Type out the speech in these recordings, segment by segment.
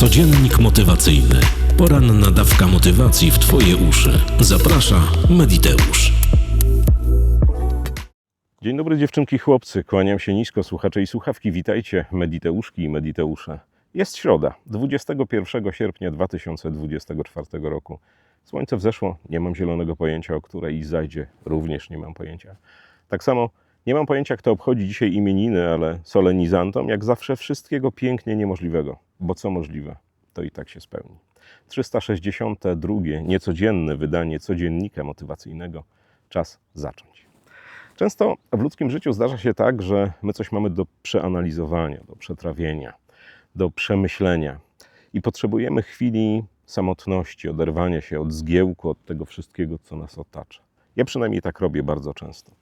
Codziennik motywacyjny. Poranna dawka motywacji w Twoje uszy. Zaprasza Mediteusz. Dzień dobry dziewczynki chłopcy, kłaniam się nisko, słuchacze i słuchawki, witajcie, mediteuszki i mediteusze. Jest środa, 21 sierpnia 2024 roku. Słońce wzeszło, nie mam zielonego pojęcia, o której zajdzie, również nie mam pojęcia. Tak samo nie mam pojęcia, kto obchodzi dzisiaj imieniny, ale solenizantom, jak zawsze, wszystkiego pięknie niemożliwego, bo co możliwe, to i tak się spełni. 362, niecodzienne wydanie codziennika motywacyjnego. Czas zacząć. Często w ludzkim życiu zdarza się tak, że my coś mamy do przeanalizowania, do przetrawienia, do przemyślenia i potrzebujemy chwili samotności, oderwania się od zgiełku, od tego wszystkiego, co nas otacza. Ja przynajmniej tak robię bardzo często.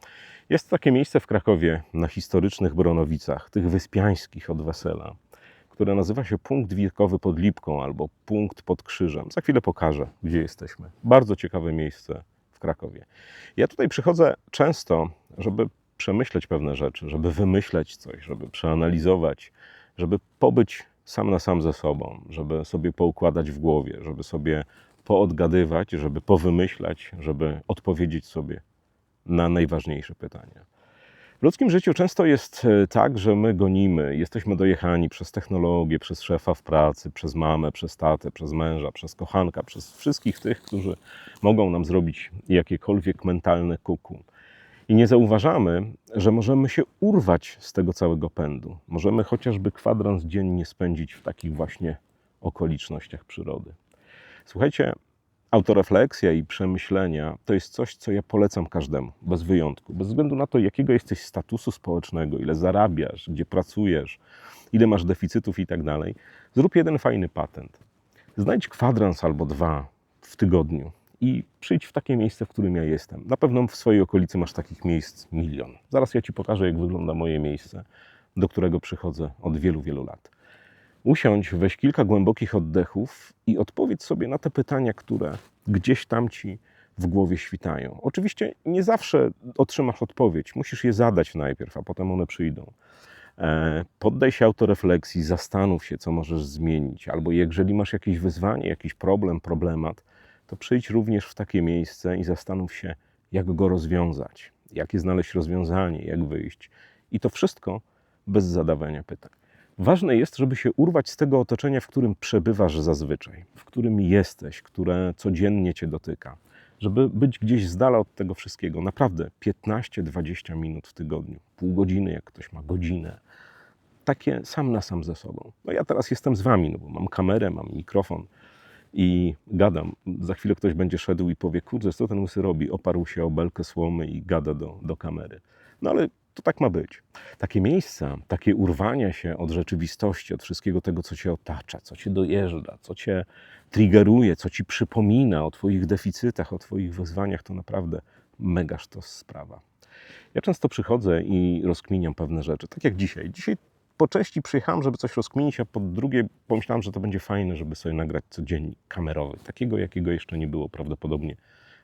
Jest takie miejsce w Krakowie na historycznych Bronowicach, tych wyspiańskich od wesela, które nazywa się Punkt Wiekowy pod Lipką albo Punkt pod Krzyżem. Za chwilę pokażę, gdzie jesteśmy. Bardzo ciekawe miejsce w Krakowie. Ja tutaj przychodzę często, żeby przemyśleć pewne rzeczy, żeby wymyśleć coś, żeby przeanalizować, żeby pobyć sam na sam ze sobą, żeby sobie poukładać w głowie, żeby sobie poodgadywać, żeby powymyślać, żeby odpowiedzieć sobie na najważniejsze pytania. W ludzkim życiu często jest e, tak, że my gonimy, jesteśmy dojechani przez technologię, przez szefa w pracy, przez mamę, przez tatę, przez męża, przez kochanka, przez wszystkich tych, którzy mogą nam zrobić jakiekolwiek mentalne kuku. I nie zauważamy, że możemy się urwać z tego całego pędu. Możemy chociażby kwadrans dziennie spędzić w takich właśnie okolicznościach przyrody. Słuchajcie, autorefleksja i przemyślenia to jest coś, co ja polecam każdemu, bez wyjątku. Bez względu na to, jakiego jesteś statusu społecznego, ile zarabiasz, gdzie pracujesz, ile masz deficytów i tak dalej. Zrób jeden fajny patent. Znajdź kwadrans albo dwa w tygodniu i przyjdź w takie miejsce, w którym ja jestem. Na pewno w swojej okolicy masz takich miejsc milion. Zaraz ja Ci pokażę, jak wygląda moje miejsce, do którego przychodzę od wielu, wielu lat. Usiądź, weź kilka głębokich oddechów i odpowiedz sobie na te pytania, które gdzieś tam Ci w głowie świtają. Oczywiście nie zawsze otrzymasz odpowiedź, musisz je zadać najpierw, a potem one przyjdą. E, Poddaj się autorefleksji, zastanów się, co możesz zmienić, albo jeżeli masz jakieś wyzwanie, jakiś problem, problemat, to przyjdź również w takie miejsce i zastanów się, jak go rozwiązać, jakie znaleźć rozwiązanie, jak wyjść. I to wszystko bez zadawania pytań. Ważne jest, żeby się urwać z tego otoczenia, w którym przebywasz zazwyczaj, w którym jesteś, które codziennie cię dotyka, żeby być gdzieś z dala od tego wszystkiego. Naprawdę 15-20 minut w tygodniu, pół godziny, jak ktoś ma godzinę. Takie sam na sam ze sobą. No ja teraz jestem z wami, no bo mam kamerę, mam mikrofon i gadam. Za chwilę ktoś będzie szedł i powie, kurde, co ten łysy robi? Oparł się o belkę słomy i gada do, do kamery. No ale to tak ma być. Takie miejsca, takie urwania się od rzeczywistości, od wszystkiego tego, co cię otacza, co cię dojeżdża, co cię triggeruje, co ci przypomina o twoich deficytach, o twoich wyzwaniach, to naprawdę mega to sprawa. Ja często przychodzę i rozkminiam pewne rzeczy, tak jak dzisiaj. Dzisiaj po części przyjechałem, żeby coś rozkminić, a po drugie pomyślałem, że to będzie fajne, żeby sobie nagrać codziennik kamerowy, takiego, jakiego jeszcze nie było prawdopodobnie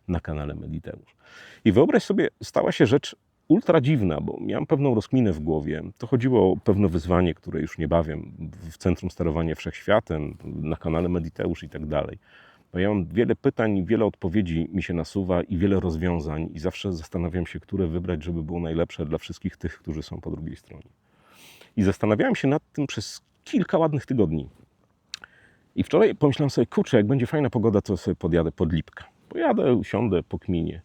na kanale Mediteusz. I wyobraź sobie, stała się rzecz ultra dziwna, bo miałem pewną rozkminę w głowie. To chodziło o pewne wyzwanie, które już niebawem w Centrum Sterowania Wszechświatem, na kanale Mediteusz i tak dalej. No ja mam wiele pytań, wiele odpowiedzi mi się nasuwa i wiele rozwiązań i zawsze zastanawiam się, które wybrać, żeby było najlepsze dla wszystkich tych, którzy są po drugiej stronie. I zastanawiałem się nad tym przez kilka ładnych tygodni. I wczoraj pomyślałem sobie, kurczę, jak będzie fajna pogoda, to sobie podjadę pod Lipkę. Pojadę, usiądę, pokminię.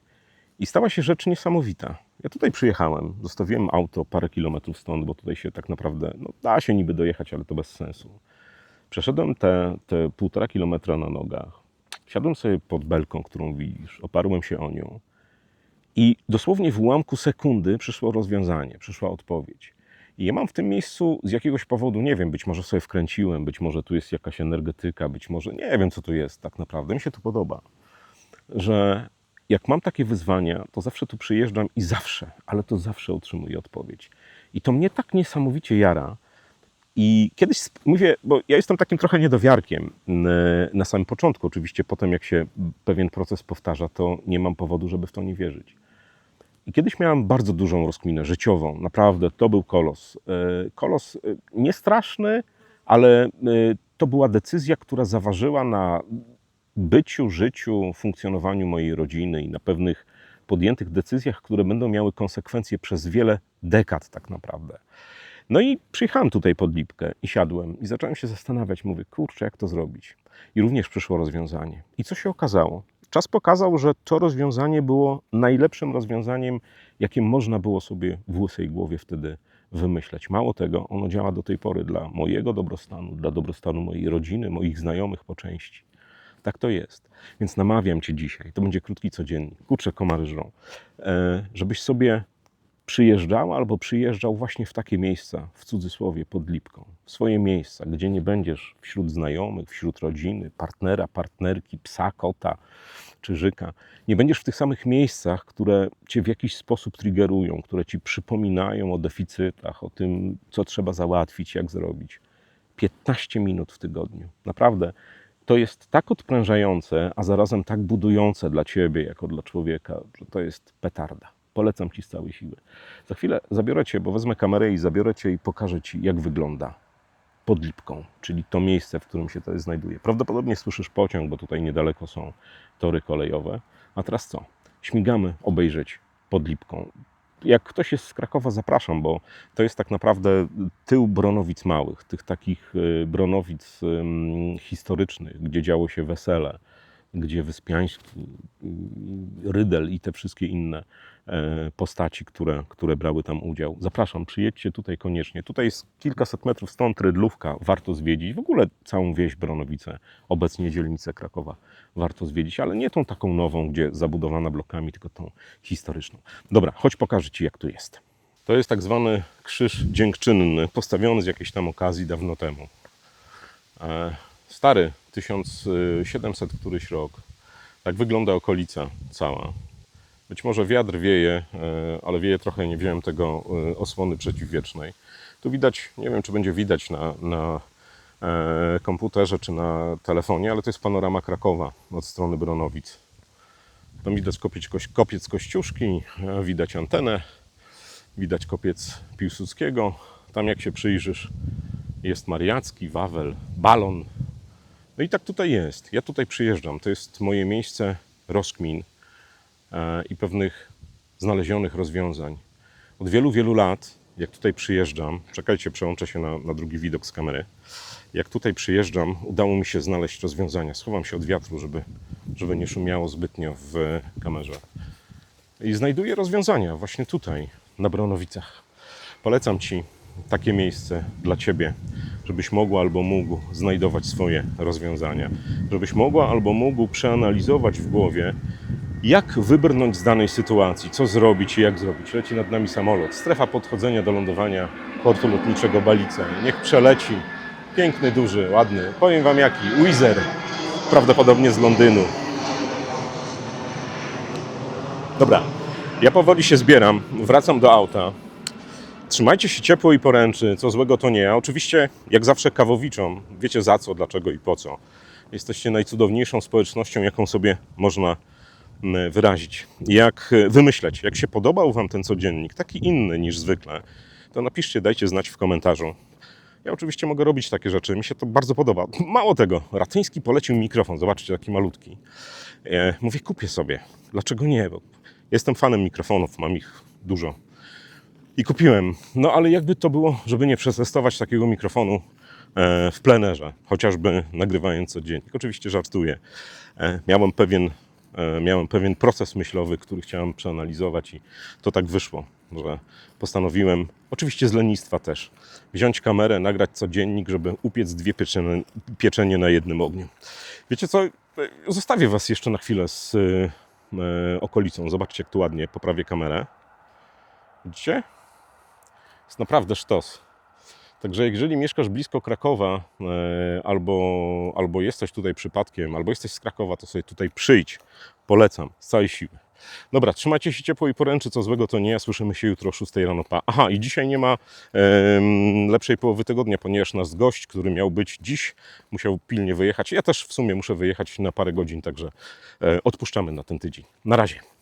I stała się rzecz niesamowita. Ja tutaj przyjechałem, zostawiłem auto parę kilometrów stąd, bo tutaj się tak naprawdę, no da się niby dojechać, ale to bez sensu. Przeszedłem te, te półtora kilometra na nogach. Siadłem sobie pod belką, którą widzisz, oparłem się o nią. I dosłownie w ułamku sekundy przyszło rozwiązanie, przyszła odpowiedź. I ja mam w tym miejscu z jakiegoś powodu, nie wiem, być może sobie wkręciłem, być może tu jest jakaś energetyka, być może nie wiem, co tu jest tak naprawdę. Mi się to podoba, że jak mam takie wyzwania, to zawsze tu przyjeżdżam i zawsze, ale to zawsze otrzymuję odpowiedź. I to mnie tak niesamowicie jara. I kiedyś mówię, bo ja jestem takim trochę niedowiarkiem na samym początku. Oczywiście potem, jak się pewien proces powtarza, to nie mam powodu, żeby w to nie wierzyć. I kiedyś miałem bardzo dużą rozkminę życiową. Naprawdę, to był kolos. E, Kolos e, nie straszny, ale e, to była decyzja, która zaważyła na byciu, życiu, funkcjonowaniu mojej rodziny i na pewnych podjętych decyzjach, które będą miały konsekwencje przez wiele dekad tak naprawdę. No i przyjechałem tutaj pod Lipkę i siadłem i zacząłem się zastanawiać, mówię, kurczę, jak to zrobić? I również przyszło rozwiązanie. I co się okazało? Czas pokazał, że to rozwiązanie było najlepszym rozwiązaniem, jakie można było sobie w łysej głowie wtedy wymyśleć. Mało tego, ono działa do tej pory dla mojego dobrostanu, dla dobrostanu mojej rodziny, moich znajomych po części. Tak to jest. Więc namawiam Cię dzisiaj, to będzie krótki codziennik, kurczę komary żrą, e, żebyś sobie przyjeżdżał albo przyjeżdżał właśnie w takie miejsca, w cudzysłowie, pod Lipką. W swoje miejsca, gdzie nie będziesz wśród znajomych, wśród rodziny, partnera, partnerki, psa, kota czy żyka. Nie będziesz w tych samych miejscach, które cię w jakiś sposób triggerują, które ci przypominają o deficytach, o tym, co trzeba załatwić, jak zrobić. 15 minut w tygodniu. Naprawdę. To jest tak odprężające, a zarazem tak budujące dla ciebie, jako dla człowieka, że to jest petarda. Polecam ci z całej siły. Za chwilę zabiorę cię, bo wezmę kamerę i zabiorę cię i pokażę ci, jak wygląda pod Lipką, czyli to miejsce, w którym się to znajduje. Prawdopodobnie słyszysz pociąg, bo tutaj niedaleko są tory kolejowe. A teraz co? Śmigamy obejrzeć pod Lipką. Jak ktoś jest z Krakowa, zapraszam, bo to jest tak naprawdę tył Bronowic Małych, tych takich y, Bronowic historycznych, gdzie działo się wesele, gdzie Wyspiański, Rydel i te wszystkie inne e, postaci, które, które brały tam udział. Zapraszam, przyjedźcie tutaj koniecznie. Tutaj jest kilkaset metrów stąd Rydlówka, warto zwiedzić. W ogóle całą wieś Bronowice, obecnie dzielnicę Krakowa warto zwiedzić, ale nie tą taką nową, gdzie zabudowana blokami, tylko tą historyczną. Dobra, chodź pokażę Ci, jak tu jest. To jest tak zwany krzyż dziękczynny, postawiony z jakiejś tam okazji dawno temu. E, Stary, 1700 któryś rok. Tak wygląda okolica cała. Być może wiatr wieje, e, ale wieje trochę, nie wziąłem tego e, osłony przeciwwiecznej. Tu widać, nie wiem czy będzie widać na, na e, komputerze czy na telefonie, ale to jest panorama Krakowa od strony Bronowic. Tam widać kopiec, kopiec Kościuszki, widać antenę, widać kopiec Piłsudskiego. Tam jak się przyjrzysz, jest Mariacki, Wawel, Balon. No i tak tutaj jest. Ja tutaj przyjeżdżam. To jest moje miejsce rozkmin e, i pewnych znalezionych rozwiązań. Od wielu, wielu lat, jak tutaj przyjeżdżam, czekajcie, przełączę się na, na drugi widok z kamery. Jak tutaj przyjeżdżam, udało mi się znaleźć rozwiązania. Schowam się od wiatru, żeby, żeby nie szumiało zbytnio w kamerze. I znajduję rozwiązania właśnie tutaj, na Bronowicach. Polecam Ci takie miejsce dla Ciebie, żebyś mogła albo mógł znajdować swoje rozwiązania, żebyś mogła albo mógł przeanalizować w głowie, jak wybrnąć z danej sytuacji, co zrobić i jak zrobić. Leci nad nami samolot, strefa podchodzenia do lądowania portu lotniczego Balice. Niech przeleci. Piękny, duży, ładny. Powiem Wam jaki. Wizer. Prawdopodobnie z Londynu. Dobra, ja powoli się zbieram, wracam do auta. Trzymajcie się ciepło i poręczy, co złego to nie. A oczywiście, jak zawsze kawowiczom, wiecie za co, dlaczego i po co. Jesteście najcudowniejszą społecznością, jaką sobie można mm, wyrazić. Jak e, wymyśleć, jak się podobał Wam ten codziennik, taki inny niż zwykle, to napiszcie, dajcie znać w komentarzu. Ja oczywiście mogę robić takie rzeczy, mi się to bardzo podoba. Mało tego, Ratyński polecił mikrofon, zobaczcie, taki malutki. E, mówię, kupię sobie. Dlaczego nie? Bo jestem fanem mikrofonów, mam ich dużo. I kupiłem. No ale jakby to było, żeby nie przetestować takiego mikrofonu e, w plenerze, chociażby nagrywając codziennik. Oczywiście żartuję. E, Miałem pewien, e, miałem pewien proces myślowy, który chciałem przeanalizować i to tak wyszło, że postanowiłem, oczywiście z lenistwa też, wziąć kamerę, nagrać codziennik, żeby upiec dwie pieczenie, pieczenie na jednym ogniu. Wiecie co? Zostawię Was jeszcze na chwilę z okolicą. Zobaczcie, jak tu ładnie poprawię kamerę. Widzicie? Jest naprawdę sztos. Także jeżeli mieszkasz blisko Krakowa e, albo, albo jesteś tutaj przypadkiem, albo jesteś z Krakowa, to sobie tutaj przyjdź. Polecam z całej siły. Dobra, trzymajcie się ciepło i poręczy, co złego to nie. Słyszymy się jutro o 6 rano. Pa. Aha, i dzisiaj nie ma lepszej połowy tygodnia, ponieważ nasz gość, który miał być dziś, musiał pilnie wyjechać. Ja też w sumie muszę wyjechać na parę godzin, także e, odpuszczamy na ten tydzień. Na razie.